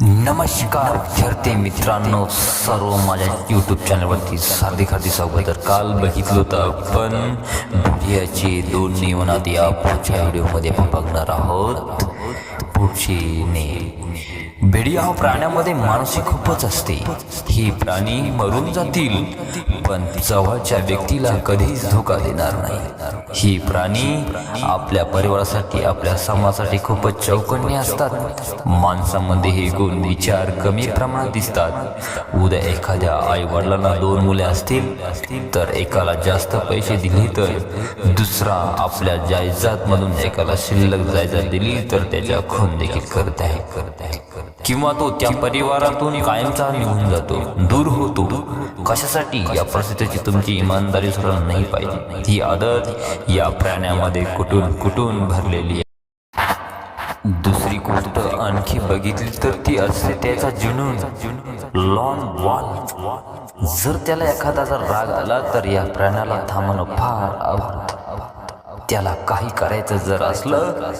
नमस्कार. खेळते मित्रांनो सर्व माझ्या यूट्यूब चॅनलवरती साधी खाती स्वागत. तर काल बघितलं होतं आपण भुजियाचे दोन नियमनात या पुढच्या व्हिडिओमध्ये आपण बघणार आहोत. पुढचे नियम भेडिया हा प्राण्यामध्ये मानसिक खूपच असते. ही प्राणी मरून जातील पण जवळच्या व्यक्तीला कधीच धोका देणार नाही. ही प्राणी आपल्या परिवारासाठी आपल्या समाजासाठी खूपच चौकन्य असतात. माणसामध्ये हे गुण विचार कमी प्रमाणात दिसतात. उद्या एखाद्या आई वडिलांना दोन मुले असतील तर एकाला जास्त पैसे दिले तर दुसरा आपल्या जायजात मधून एकाला शिल्लक जायजात दिली तर त्याच्या खून देखील करत आहे करत आहे. किंवा तो त्या परिवारातून कायमचा निघून जातो दूर होतो. कशासाठी? या परिस्थितीची तुमची इमानदारी सुद्धा नाही पाहिजे. ही आदत या प्राण्यामध्ये कुठून कुठून भरलेली आहे? दुसरी गोष्ट आणखी बघितली तर ती असते त्याचा जुनून लॉन वॉल. जर त्याला एखादा जर राग आला तर या प्राण्याला थांबणं फार आवडतं त्याला काही करायचं जर असलं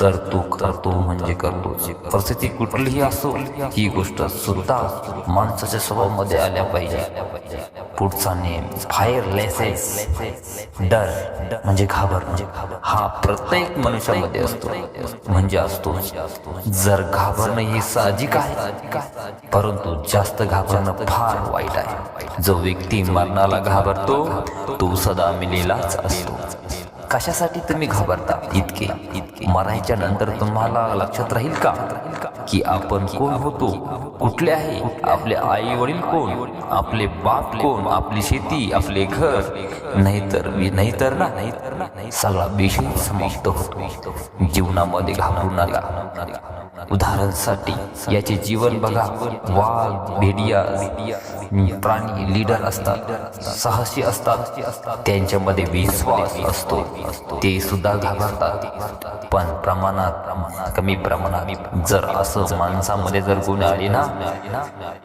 तर तो करतो म्हणजे करतो. परिस्थिती कुठलीही असो ही गोष्ट सुद्धा माणसाच्या स्वभावामध्ये आल्या पाहिजे. पुढचा नेम फायर लेसेस डर म्हणजे घाबर. म्हणजे हा प्रत्येक मनुष्यामध्ये असतो. म्हणजे असतो. जर घाबरणं ही साहजिक आहे परंतु जास्त घाबरणं फार वाईट आहे. जो व्यक्ती मरणाला घाबरतो तो सदा मिलेलाच असतो. कशासाठी तुम्ही घाबरता? इतके. इतके मरायच्या नंतर तुम्हाला लक्षात राहील का? की आपण कोण होतो? कुठले आहे? आपले आई वडील कोण? आपले बाप कोण? आपली शेती आपले घर? नाहीतर नाहीतर ना? नाहीतर ना सगळा विषय समाप्त होतो. जीवनामध्ये घाबरू नका. उदाहरणासाठी याचे जीवन बघा. वाघ भेडिया प्राणी लीडर असतात. साहसी असतात. त्यांच्यामध्ये विश्वास असतो. ते सुद्धा घाबरतात. पण प्रमाणात कमी प्रमाणात जर असं माणसामध्ये जर गुण आले ना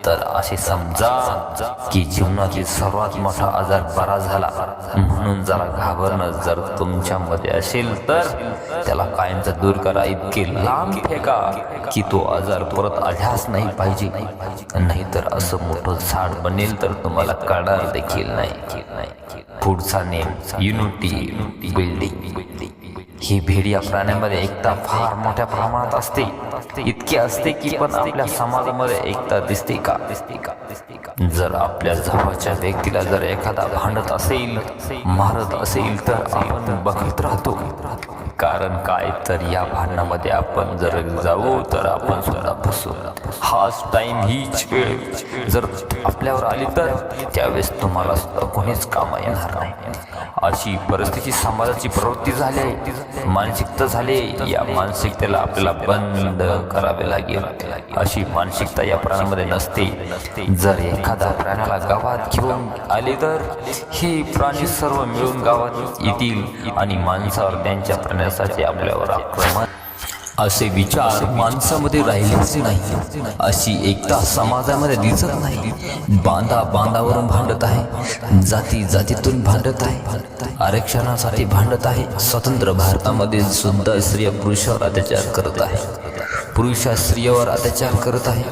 तर असे समजा की जीवनातील सर्वात मोठा आजार बरा झाला. म्हणून जरा घाबरणं जर तुमच्यामध्ये असेल तर त्याला कायमचा दूर करा. इतके लांब फेका की तो आजार परत आढ्यास नाही पाहिजे. नाहीतर असं मोठं झाड बनेल तर तुम्हाला कळणार देखील नाही. पुढचा नेम युनिटी बिल्डिंग ही भेडिया प्राण्यामध्ये एकता फार मोठ्या प्रमाणात असते. इतकी असते की पण आपल्या समाजामध्ये एकता दिसते का दिसते का दिसते का? जर आपल्या जवळच्या व्यक्तीला जर एखादा भांडत असेल मारत असेल तर आपण बघत राहतो. कारण काय? तर या भांडणामध्ये आपण जर जाऊ तर आपण सुद्धा फसू हाच टाईम हीच वेळ. जर आपल्यावर आली तर त्यावेळेस तुम्हाला सुद्धा कोणीच काम येणार नाही. अशी परिस्थिती समाजाची प्रवृत्ती झाली आहे. मानसिकता झाली या मानसिकतेला आपल्याला बंद करावे लागेल. अशी मानसिकता या प्राण्यामध्ये नसते. जर एखादा प्राण्याला गावात घेऊन आले तर हे प्राणी सर्व मिळून गावात येतील आणि माणसावर त्यांच्या प्राण्यासाठी आपल्यावर आक्रमण. असे विचार माणसामध्ये राहिलेच नाही. अशी एकता समाजामध्ये दिसत नाही. बांधा बांधावरून भांडत आहे. जाती जातीतून भांडत आहे. आरक्षणासाठी भांडत आहे. स्वतंत्र भारतामध्ये सुद्धा स्त्रिया पुरुषावर अत्याचार करत आहे. पुरुषा स्त्रियावर अत्याचार करत आहे.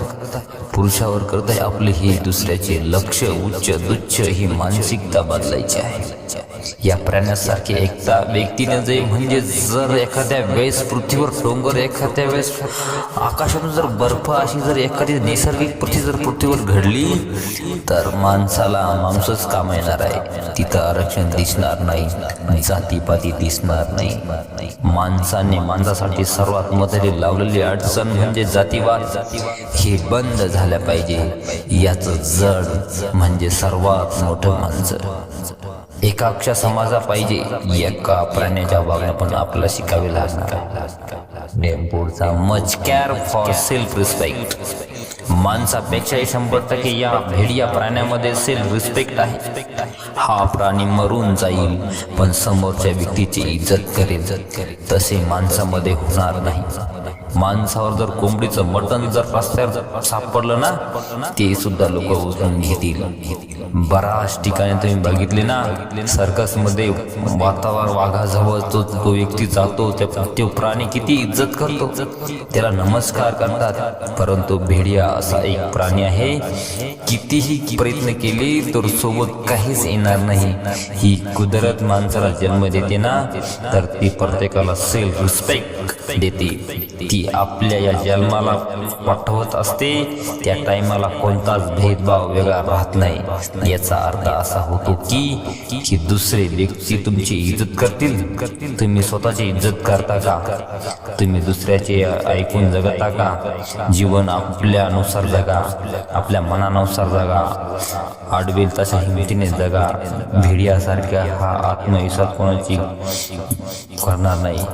पुरुषावर करत आहे आपले हे दुसऱ्याचे लक्ष उच्च दुच्च ही मानसिकता बदलायची आहे. या प्राण्यासारखी एकता व्यक्तीने जे म्हणजे जर एखाद्या वेळेस पृथ्वीवर डोंगर एखाद्या वेळेस आकाशातून जर बर्फ अशी जर एखादी नैसर्गिक पृथ्वी जर पृथ्वीवर घडली तर माणसाला माणूसच काम येणार आहे. तिथं आरक्षण दिसणार नाही जातीपाती दिसणार नाही. माणसाने माणसासाठी सर्वात मोठी लावलेली अडचण म्हणजे जातीवाद. हे बंद झाल्या पाहिजे. याचं जड म्हणजे सर्वात मोठं माणसं. एकाक्षा समाजा पाहिजे. एका प्राण्याच्या वागणं पण आपल्याला शिकावे लागणार. पुढचा much care for self respect माणसापेक्षाही शंभर टक्के या भेडिया प्राण्यामध्ये सेल्फ रिस्पेक्ट आहे. हा प्राणी मरून जाईल पण समोरच्या व्यक्तीची इज्जत करेल. तसे माणसामध्ये होणार नाही. माणसावर जर कोंबडीचं मटण जर रस्त्यावर सापडलं ना ते सुद्धा लोक उचलून घेतील. बऱ्याच ठिकाणी तुम्ही बघितले ना सर्कसमध्ये वातावरण वाघाजवळ तो तो व्यक्ती जातो त्या तो प्राणी किती इज्जत करतो. त्याला नमस्कार करतात. परंतु भेडिया असा एक प्राणी आहे कितीही प्रयत्न केले तर सोबत काहीच येणार नाही. ही कुदरत माणसाला जन्म देते ना तर ती प्रत्येकाला सेल्फ रिस्पेक्ट देते. ती आपल्या या जन्माला पाठवत असते त्या टायमाला कोणताच भेदभाव वेगळा राहत नाही. याचा अर्थ असा होतो की की दुसरे व्यक्ती तुमची इज्जत करतील. तुम्ही स्वतःची इज्जत करता का? तुम्ही दुसऱ्याचे ऐकून जगता का? जीवन आपल्यानुसार जगा आपल्या मनानुसार जगा. आडवेल तशा हिमतीने जगा. भेडियासारख्या हा आत्मविश्वास कोणाची करणार नाही.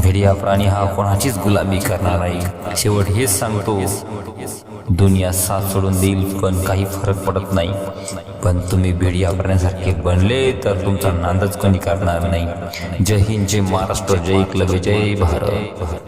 भेडिया प्राणी हा कोणाचीच गुलामी करणार नाही शेवट हेच सांगतो दुनिया साथ सोडून देईल पण काही फरक पडत नाही. पण तुम्ही भेडी वापरण्यासारखे बनले तर तुमचा नांदच कोणी करणार नाही. जय हिंद जय महाराष्ट्र जय एकलव्य जय भारत.